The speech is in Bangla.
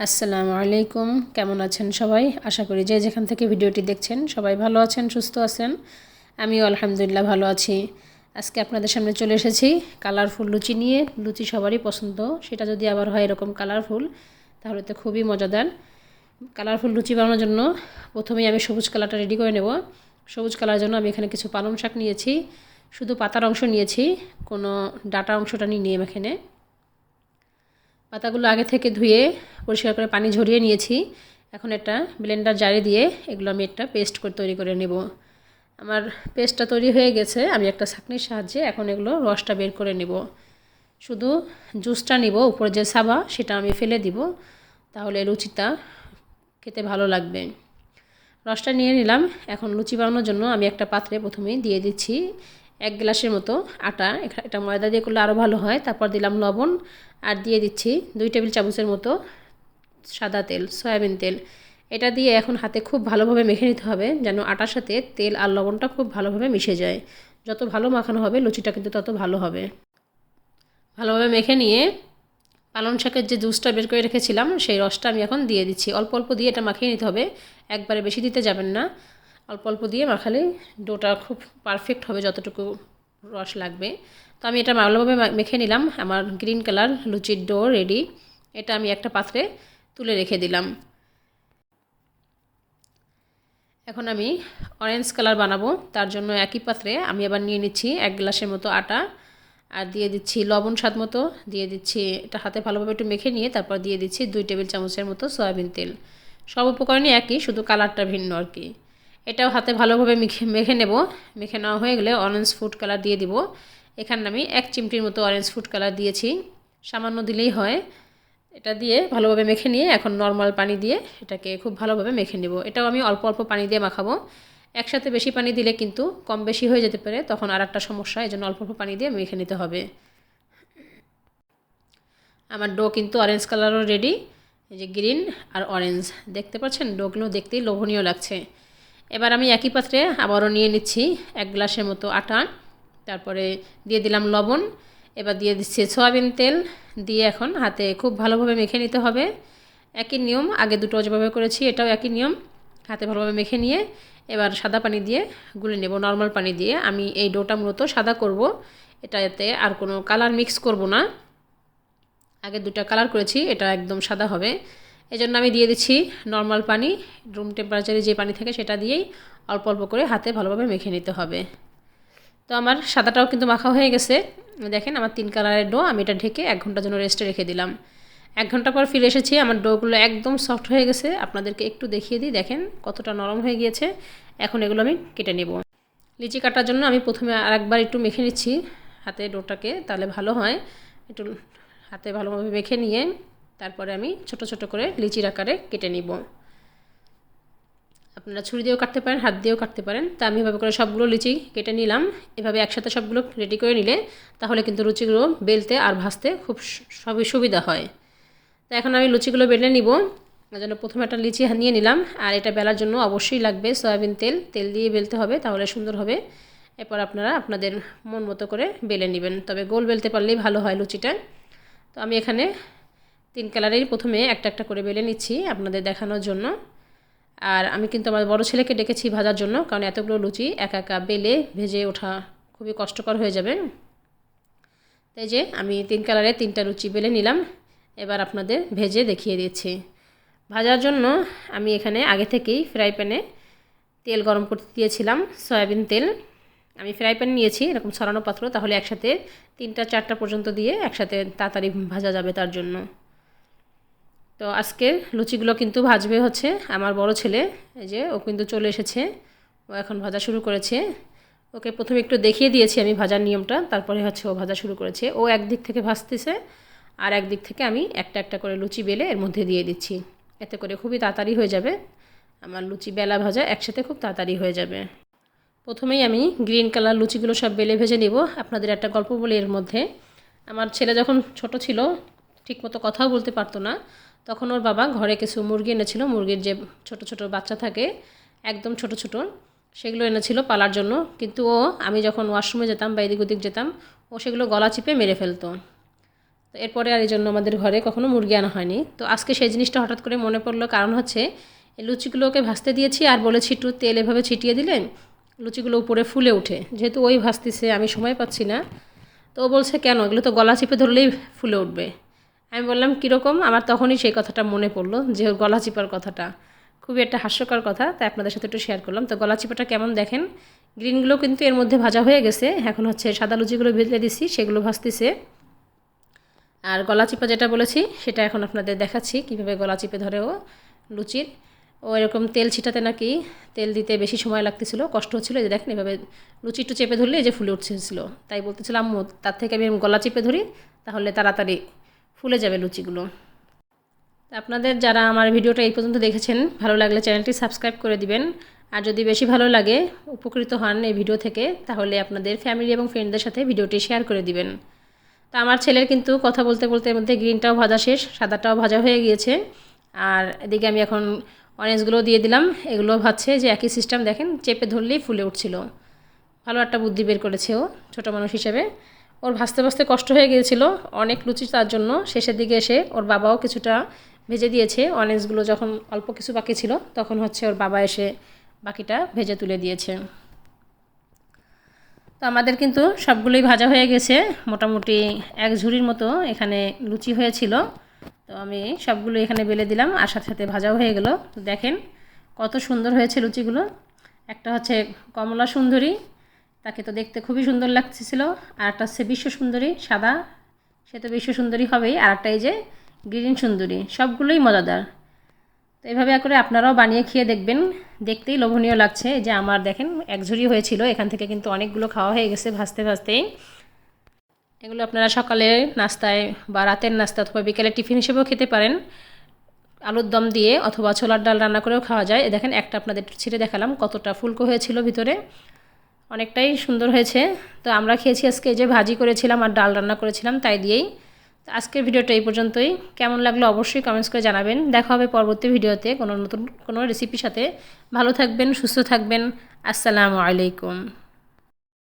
আসসালামু আলাইকুম। কেমন আছেন সবাই? আশা করি যে যেখান থেকে ভিডিওটি দেখছেন সবাই ভালো আছেন, সুস্থ আছেন। আমিও আলহামদুলিল্লাহ ভালো আছি। আজকে আপনাদের সামনে চলে এসেছি কালারফুল লুচি নিয়ে। লুচি সবারই পছন্দ। সেটা যদি আবার হয় এরকম কালারফুল, তাহলে তো খুবই মজাদার। কালারফুল লুচি বানানোর জন্য প্রথমেই আমি সবুজ কালারটা রেডি করে নেব। সবুজ কালার জন্য আমি এখানে কিছু পালং শাক নিয়েছি। শুধু পাতার অংশ নিয়েছি, কোনো ডাটা অংশটা নিয়ে এখানে। পাতাগুলো আগে থেকে ধুয়ে পরিষ্কার করে পানি ঝরিয়ে নিয়েছি। এখন একটা ব্লেন্ডার জারে দিয়ে এগুলো আমি একটা পেস্ট করে তৈরি করে নেব। আমার পেস্টটা তৈরি হয়ে গেছে, আমি একটা ছাঁকনির সাহায্যে এখন এগুলো রসটা বের করে নেব। শুধু জুসটা নিব, উপরে যে সাবা সেটা আমি ফেলে দিব, তাহলে লুচিটা খেতে ভালো লাগবে। রসটা নিয়ে নিলাম, এখন লুচি বানানোর জন্য আমি একটা পাত্রে প্রথমেই দিয়ে দিচ্ছি এক গ্লাসের মতো আটা এটা ময়দা দিয়ে করলে আরও ভালো হয়। তারপর দিলাম লবণ আর দিয়ে দিচ্ছি দুই টেবিল চামচের মতো সাদা তেল, সয়াবিন তেল। এটা দিয়ে এখন হাতে খুব ভালোভাবে মেখে নিতে হবে যেন আটার সাথে তেল আর লবণটা খুব ভালোভাবে মিশে যায়। যত ভালো মাখানো হবে, লুচিটা কিন্তু তত ভালো হবে। ভালোভাবে মেখে নিয়ে পালং শাকের যে জুসটা বের করে রেখেছিলাম, সেই রসটা আমি এখন দিয়ে দিচ্ছি। অল্প অল্প দিয়ে এটা মাখিয়ে নিতে হবে। একবারে বেশি দিতে যাবেন না। অল্প অল্প দিয়ে মাখালে ডোটা খুব পারফেক্ট হবে যতটুকু রস লাগবে। তো আমি এটা ভালোভাবে মেখে নিলাম। আমার গ্রিন কালার লুচির ডো রেডি এটা আমি একটা পাত্রে তুলে রেখে দিলাম। এখন আমি অরেঞ্জ কালার বানাবো। তার জন্য একই পাত্রে আমি আবার নিয়ে নিচ্ছি এক গ্লাসের মতো আটা। আর দিয়ে দিচ্ছি লবণ স্বাদ মতো। দিয়ে দিচ্ছি এটা হাতে ভালোভাবে একটু মেখে নিয়ে তারপর দিয়ে দিচ্ছি দুই টেবিল চামচের মতো সয়াবিন তেল। সব উপকরণই একই, শুধু কালারটা ভিন্ন আর কি। এটাও হাতে ভালোভাবে মেখে মেখে নেব। মেখে নেওয়া হয়ে গেলে অরেঞ্জ ফুড কালার দিয়ে দিব। এখানে আমি এক চিমটির মতো অরেঞ্জ ফুড কালার দিয়েছি। সামান্য দিলেই হয়। এটা দিয়ে ভালোভাবে মেখে নিয়ে এখন নর্মাল পানি দিয়ে এটাকে খুব ভালোভাবে মেখে নেব। এটাও আমি অল্প অল্প পানি দিয়ে মাখাবো। একসাথে বেশি পানি দিলে কিন্তু কম বেশি হয়ে যেতে পারে, তখন আর একটা সমস্যা, এই জন্য অল্প অল্প পানি দিয়ে মেখে নিতে হবে। আমার ডো কিন্তু অরেঞ্জ কালারও রেডি এই যে গ্রিন আর অরেঞ্জ দেখতে পাচ্ছেন? ডোগুলো দেখতেই লোভনীয় লাগছে। এবার আমি একই পাত্রে আবারও নিয়ে নিচ্ছি এক গ্লাসের মতো আটা, তারপরে দিয়ে দিলাম লবণ, এবার দিয়ে দিচ্ছি সয়াবিন তেল, দিয়ে এখন হাতে খুব ভালোভাবে মেখে নিতে হবে। একই নিয়ম, আগে দুটো যেভাবে করেছি এটাও একই নিয়ম, হাতে ভালোভাবে মেখে নিয়ে এবার সাদা পানি দিয়ে গুলে নেব, নর্মাল পানি দিয়ে। আমি এই ডোটা মূলত সাদা করব, এটাতে আর কোনো কালার মিক্স করব না। আগে দুটা কালার করেছি, এটা একদম সাদা হবে। এই জন্য আমি দিয়ে দিচ্ছি নর্মাল পানি রুম টেম্পারেচারে যে পানি থাকে সেটা দিয়েই অল্প অল্প করে হাতে ভালোভাবে মেখে নিতে হবে। তো আমার সাদাটাও কিন্তু মাখা হয়ে গেছে। দেখেন আমার তিন কালারের ডো আমি এটা ঢেকে এক ঘণ্টার জন্য রেস্টে রেখে দিলাম। এক ঘণ্টা পর ফিরে এসেছি, আমার ডোগুলো একদম সফট হয়ে গেছে। আপনাদেরকে একটু দেখিয়ে দিই, দেখেন কতটা নরম হয়ে গিয়েছে। এখন এগুলো আমি কেটে নেব। লিচি কাটার জন্য আমি প্রথমে আরেকবার একটু মেখে নিচ্ছি। হাতে ডোটাকে তাহলে ভালো হয়। একটু হাতে ভালোভাবে মেখে নিয়ে তারপরে আমি ছোট ছোট করে লিচির আকারে কেটে নিব। আপনারা ছুরি দিয়েও কাটতে পারেন, হাত দিয়েও কাটতে পারেন। তা আমি এভাবে করে সবগুলো লিচি কেটে নিলাম। এভাবে একসাথে সবগুলো রেডি করে নিলে তাহলে কিন্তু লুচিগুলো বেলতে আর ভাজতে খুব সবই সুবিধা হয়। তো এখন আমি লুচিগুলো বেলে নিব। জন্য প্রথমে একটা লিচি নিয়ে নিলাম। আর এটা বেলার জন্য অবশ্যই লাগবে সয়াবিন তেল। তেল দিয়ে বেলতে হবে, তাহলে সুন্দর হবে। এরপর আপনারা আপনাদের মন মতো করে বেলে নেবেন। তবে গোল বেলতে পারলেই ভালো হয় লুচিটা। তো আমি এখানে তিন কালারেরই প্রথমে একটা একটা করে বেলে নিচ্ছি আপনাদের দেখানোর জন্য। আর আমি কিন্তু আমার বড় ছেলেকে ডেকেছি ভাজার জন্য, কারণ এতগুলো লুচি একা একা বেলে ভেজে ওঠা খুবই কষ্টকর হয়ে যাবে। তাই যে আমি তিন কালারে তিনটা লুচি বেলে নিলাম, এবার আপনাদের ভেজে দেখিয়ে দিচ্ছি। ভাজার জন্য আমি এখানে আগে থেকেই ফ্রাই প্যানে তেল গরম করতে দিয়েছিলাম, সয়াবিন তেল। আমি ফ্রাই প্যান নিয়েছি, এরকম ছড়ানো পাত্র, তাহলে একসাথে তিনটা চারটা পর্যন্ত দিয়ে একসাথে তাড়াতাড়ি ভাজা যাবে তার জন্য। তো আজকে লুচিগুলো কিন্তু ভাজবে হচ্ছে আমার বড় ছেলে, এই যে ও কিন্তু চলে এসেছে, ও এখন ভাজা শুরু করেছে। ওকে প্রথমে একটু দেখিয়ে দিয়েছি আমি ভাজার নিয়মটা, তারপরে হচ্ছে ও ভাজা শুরু করেছে। ও একদিক থেকে ভাজতেছে আর একদিক থেকে আমি একটা একটা করে লুচি বেলে এর মধ্যে দিয়ে দিচ্ছি। এতে করে খুবই তাড়াতাড়ি হয়ে যাবে। আমার লুচি বেলা ভাজা একসাথে খুব তাড়াতাড়ি হয়ে যাবে। প্রথমেই আমি গ্রিন কালার লুচিগুলো সব বেলে ভেজে নেব। আপনাদের একটা গল্প বলি এর মধ্যে। আমার ছেলে যখন ছোট ছিল ঠিকমতো কথাও বলতে পারতো না। তখন ওর বাবা ঘরে কিছু মুরগি এনেছিল। মুরগির যে ছোট ছোট বাচ্চা থাকে, একদম ছোট ছোট, সেগুলো এনেছিল পালার জন্য। কিন্তু ও, আমি যখন ওয়াশরুমে যেতাম বা এদিক ওদিক যেতাম, ও সেগুলো গলা চিপে মেরে ফেলতো। তো এরপরে আর এই জন্য আমাদের ঘরে কখনো মুরগি আনা হয়নি। তো আজকে সেই জিনিসটা হঠাৎ করে মনে পড়ল, কারণ হচ্ছে এই লুচিগুলোকে ভাসতে দিয়েছি আর বলেছি, একটু তেল এভাবে ছিটিয়ে দিলে লুচিগুলো উপরে ফুলে ওঠে। যেহেতু ওই ভাসতেছে আমি সময় পাচ্ছি না। তো ও বলছে, কেন? এগুলো তো গলা চিপে ধরলেই ফুলে উঠবে। আমি বললাম, কীরকম? আমার তখনই সেই কথাটা মনে পড়ল, যে গলা চিপার কথাটা। খুবই একটা হাস্যকর কথা, তাই আপনাদের সাথে একটু শেয়ার করলাম। তো গলা চিপাটা কেমন দেখেন? গ্রিনগুলো কিন্তু এর মধ্যে ভাজা হয়ে গেছে। এখন হচ্ছে সাদা লুচিগুলো ভেজে দিছি, সেগুলো ভাজতেছে। আর গলা চিপা যেটা বলেছি, সেটা এখন আপনাদের দেখাচ্ছি, কীভাবে গলা চিপে ধরে ও লুচির। ও এরকম তেল ছিটাতে নাকি তেল দিতে বেশি সময় লাগতেছিল, কষ্ট হচ্ছিল। যে দেখেন, এভাবে লুচি একটু চেপে ধরলে এই যে ফুলে উঠছিল। তাই বলতেছিলাম তার থেকে আমি গলা চিপে ধরি, তাহলে তাড়াতাড়ি ফুলে যাবে লুচিগুলো। আপনাদের যারা আমার ভিডিওটা এই পর্যন্ত দেখেছেন, ভালো লাগলে চ্যানেলটি সাবস্ক্রাইব করে দিবেন। আর যদি বেশি ভালো লাগে, উপকৃত হন এই ভিডিও থেকে, তাহলে আপনাদের ফ্যামিলি এবং ফ্রেন্ডদের সাথে ভিডিওটি শেয়ার করে দিবেন। তা আমার ছেলের কিন্তু কথা বলতে বলতে এর মধ্যে গ্রিনটাও ভাজা শেষ, সাদাটাও ভাজা হয়ে গিয়েছে। আর এদিকে আমি এখন অরেঞ্জগুলো দিয়ে দিলাম। এগুলো ভাজছে যে একই সিস্টেম দেখেন, চেপে ধরলেই ফুলে উঠছিল। ভালো একটা বুদ্ধি বের করেছে ও, ছোটো মানুষ হিসেবে। ওর ভাসতে ভাসতে কষ্ট হয়ে গিয়েছিল অনেক লুচি তার জন্য। শেষের দিকে এসে ওর বাবাও কিছুটা ভেজে দিয়েছে। অরেঞ্জগুলো যখন অল্প কিছু বাকি ছিল, তখন হচ্ছে ওর বাবা এসে বাকিটা ভেজে তুলে দিয়েছে। তো আমাদের কিন্তু সবগুলোই ভাজা হয়ে গেছে। মোটামুটি এক ঝুড়ির মতো এখানে লুচি হয়েছিল। তো আমি সবগুলো এখানে বেলে দিলাম আর সাথে সাথে ভাজাও হয়ে গেল। তো দেখেন কত সুন্দর হয়েছে লুচিগুলো। একটা হচ্ছে কমলা সুন্দরী তাকে তো দেখতে খুবই সুন্দর লাগতেছিল। আর একটা হচ্ছে বিশ্ব সুন্দরী, সাদা। সে তো বিশ্ব সুন্দরী হবেই। আর একটা এই যে গ্রিন সুন্দরী, সবগুলোই মজাদার। তো এইভাবে করে আপনারাও বানিয়ে খেয়ে দেখবেন। দেখতেই লোভনীয় লাগছে। যে আমার দেখেন, এক ঝুড়ি হয়েছিল। এখান থেকে কিন্তু অনেকগুলো খাওয়া হয়ে গেছে ভাজতে ভাজতেই। এগুলো আপনারা সকালে নাস্তায় বা রাতের নাস্তা অথবা বিকেলে টিফিন হিসেবেও খেতে পারেন। আলুর দম দিয়ে অথবা ছোলার ডাল রান্না করেও খাওয়া যায়। দেখেন, একটা আপনাদের ছিঁড়ে দেখালাম কতটা ফুলকো হয়েছিল ভিতরে। অনেকটাই সুন্দর হয়েছে। তো আমরা খেয়েছি আজকে যে ভাজি করেছিলাম আর ডাল রান্না করেছিলাম তাই দিয়েই। আজকের ভিডিওটা এই পর্যন্তই। কেমন লাগল অবশ্যই কমেন্টস করে জানাবেন। দেখা হবে পরবর্তী ভিডিওতে কোনো নতুন কোনো রেসিপির সাথে। ভালো থাকবেন, সুস্থ থাকবেন। আসসালামু আলাইকুম।